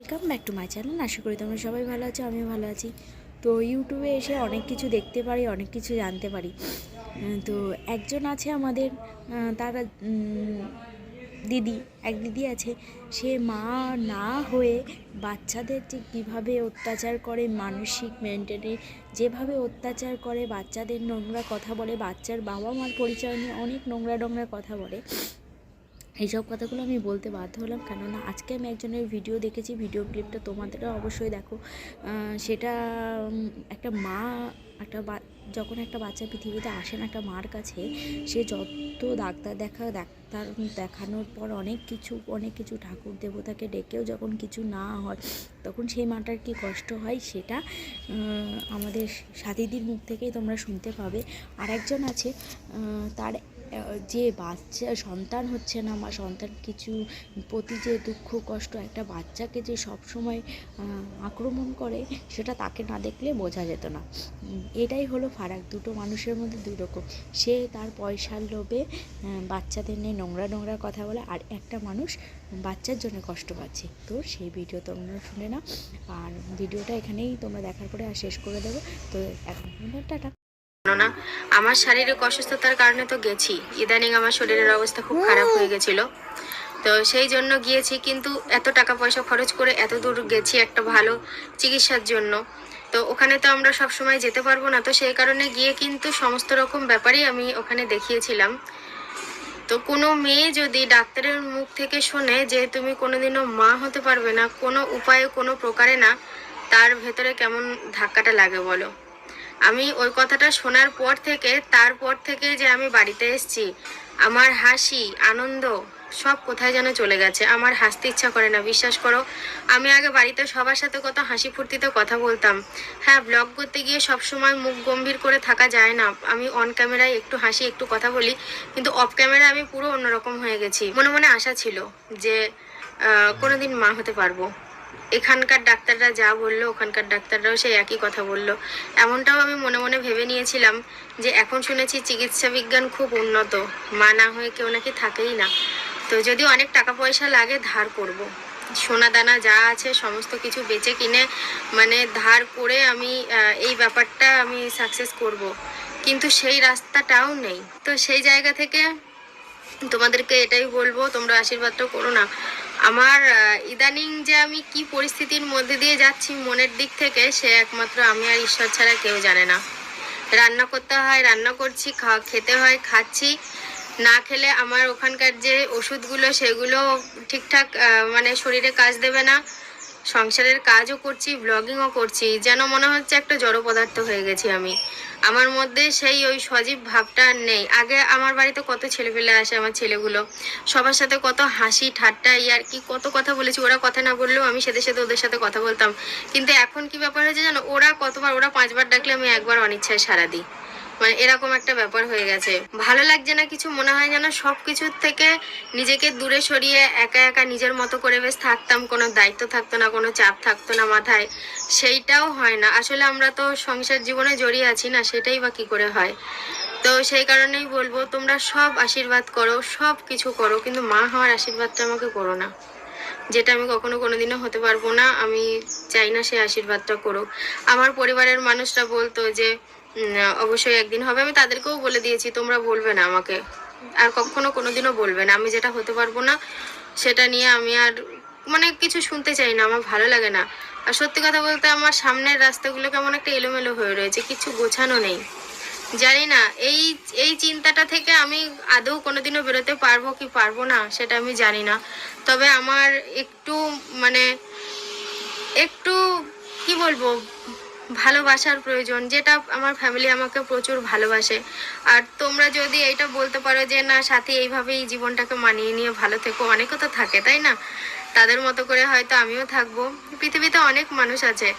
Welcome back to my channel আশা করি তোমরা সবাই ভালো আছো, আমিও ভালো আছি। তো ইউটিউবে এসে অনেক কিছু দেখতে পারি, অনেক কিছু জানতে পারি। তো একজন আছে আমাদের তার দিদি, এক দিদি আছে। সে মা না হয়ে বাচ্চাদের যে কীভাবে অত্যাচার করে, মানসিক, মেন্টালি যেভাবে অত্যাচার করে, বাচ্চাদের নোংরা কথা বলে, বাচ্চার বাবা মার পরিচয় নিয়ে অনেক নোংরা নোংরা কথা বলে। এইসব কথাগুলো আমি বলতে বাধ্য হলাম। কেননা আজকে আমি একজনের ভিডিও দেখেছি ভিডিও ক্লিপটা তোমাদেরও অবশ্যই দেখো। সেটা একটা মা, একটা বা- যখন একটা বাচ্চা পৃথিবীতে আসে না, একটা মার কাছে, সে যত ডাক্তার দেখা, ডাক্তার দেখানোর পর অনেক কিছু অনেক কিছু ঠাকুর দেবতাকে ডেকেও যখন কিছু না হয়, তখন সেই মাটার কি কষ্ট হয় সেটা আমাদের সাথীদির মুখ থেকেই তোমরা শুনতে পাবে। আর একজন আছে তার যে বাচ্চা, সন্তান হচ্ছে না, বা সন্তান কিছু প্রতি যে দুঃখ, কষ্ট একটা বাচ্চাকে যে সব সময় আক্রমণ করে, সেটা তাকে না দেখলে বোঝা যেত না। এটাই হলো ফারাক। দুটো মানুষের মধ্যে দুই রকম। সে তার পয়সার লোভে বাচ্চাদের নিয়ে নোংরা নোংরা কথা বলে, আর একটা মানুষ বাচ্চার জন্য কষ্ট পাচ্ছে। তো সেই ভিডিও তোমরা শুনে না আর ভিডিওটা এখানেই তোমরা দেখার পরে আর শেষ করে দেবো। তো এখন টাটা। কেননা আমার শারীরিক অসুস্থতার কারণে তো গেছি। ইদানিং আমার শরীরের অবস্থা খুব খারাপ হয়ে গেছিল। তো সেই জন্য গিয়েছি কিন্তু এত টাকা পয়সা খরচ করে এত দূর গেছি একটা ভালো চিকিৎসার জন্য। তো ওখানে তো আমরা সব সময় যেতে পারব না তো সেই কারণে গিয়ে কিন্তু সমস্ত রকম ব্যাপারই আমি ওখানে দেখিয়েছিলাম। তো কোনো মেয়ে যদি ডাক্তারের মুখ থেকে শোনে যে তুমি কোনোদিনও মা হতে পারবে না কোনো উপায়ে কোনো প্রকারে না তার ভেতরে কেমন ধাক্কাটা লাগে বলো? আমি ওই কথাটা শোনার পর থেকে, তারপর থেকে যে আমি বাড়িতে এসেছি, আমার হাসি, আনন্দ সব কোথায় যেন চলে গেছে। আমার হাসতে ইচ্ছা করে না, বিশ্বাস করো। আমি আগে বাড়িতে সবার সাথে কত হাসি ফুর্তিতে কথা বলতাম। হ্যাঁ ব্লগ করতে গিয়ে সব সময় মুখ গম্ভীর করে থাকা যায় না। আমি অন ক্যামেরায় একটু হাসি, একটু কথা বলি, কিন্তু অফ ক্যামেরা আমি পুরো অন্যরকম হয়ে গেছি। মনে মনে আশা ছিল যে কোনোদিন মা হতে পারব। এখানকার ডাক্তাররা যা বলল, ওখানকার ডাক্তাররাও সেই একই কথা বলল এমনটাও আমি মনে মনে ভেবে নিয়েছিলাম যে এখন শুনেছি চিকিৎসা বিজ্ঞান খুব উন্নত, মা না হয়ে কেউ নাকি থাকেই না তো যদি অনেক টাকা পয়সা লাগে, ধার করব। সোনা দানা যা আছে, সমস্ত কিছু বেচে কিনে মানে ধার করে আমি এই ব্যাপারটা আমি সাকসেস করব। কিন্তু সেই রাস্তাটাও নেই তো সেই জায়গা থেকে তোমাদেরকে এটাই বলব, তোমরা আশীর্বাদটা করো না আমার ইদানিং যে আমি কি পরিস্থিতির মধ্যে দিয়ে যাচ্ছি মনের দিক থেকে, সে একমাত্র আমি আর ঈশ্বর ছাড়া কেউ জানে না। রান্না করতে হয়, রান্না করছি, খাওয়া, খেতে হয়, খাচ্ছি। না খেলে আমার ওখানকার যে ওষুধগুলো, সেগুলো ঠিকঠাক মানে শরীরে কাজ দেবে না। সংসারের কাজও করছি ব্লগিংও করছি, যেন মনে হচ্ছে একটা জড় পদার্থ হয়ে গেছি আমি। আমার মধ্যে সেই ওই সজীব ভাবটা আর নেই। আগে আমার বাড়িতে কত ছেলেপেলে আসে, আমার ছেলেগুলো। সবার সাথে কত হাসি, ঠাট্টা ইয়ার কি, কত কথা বলেছি, ওরা কথা না বললেও আমি সাথে সাথে, ওদের সাথে কথা বলতাম। কিন্তু এখন কি ব্যাপার হয়েছে জানো? ওরা কতবার, ওরা পাঁচবার ডাকলে আমি একবার অনিচ্ছায় সারা দিই। মানে এরকম একটা ব্যাপার হয়ে গেছে। ভালো লাগছে না, কিছু মনে হয় যেন সব কিছুর থেকে নিজেকে দূরে সরিয়ে একা একা নিজের মতো করে বেশ থাকতাম, কোনো দায়িত্ব থাকতো না, কোনো চাপ থাকতো না মাথায়। সেইটাও হয় না। আসলে আমরা তো সংসার জীবনে জড়িয়ে আছি না, সেটাই বা কি করে হয়? তো সেই কারণেই বলব, তোমরা সব আশীর্বাদ করো সব কিছু করো, কিন্তু মা হওয়ার আশীর্বাদটা আমাকে করো না। যেটা আমি কখনো কোনোদিনও হতে পারব না, আমি চাই না সেই আশীর্বাদটা করুক। আমার পরিবারের মানুষরা বলতো যে অবশ্যই একদিন হবে, আমি তাদেরকেও বলে দিয়েছি, তোমরা বলবে না আমাকে। আর কখনো কোনোদিনও বলবে না, আমি যেটা হতে পারব না, সেটা নিয়ে আমি আর মানে কিছু শুনতে চাই না, আমার ভালো লাগে না। আর সত্যি কথা বলতে আমার সামনের রাস্তাগুলো কেমন একটা এলোমেলো হয়ে রয়েছে, কিছু গোছানো নেই। জানি না, এই এই চিন্তাটা থেকে আমি আদৌ কোনোদিনও বেরোতে পারব কি পারব না, সেটা আমি জানি না। তবে আমার একটু মানে একটু, কি বলব ভালোবাসার প্রয়োজন, যেটা আমার ফ্যামিলি আমাকে প্রচুর ভালোবাসে। আর তোমরা যদি এটা বলতে পারো যে, না, সাথে, এইভাবেই জীবনটাকে মানিয়ে নিয়ে ভালো থেকো। অনেকও তো থাকে, তাই না? তাদের মতো করে হয়তো আমিও থাকব। পৃথিবীতে অনেক মানুষ আছে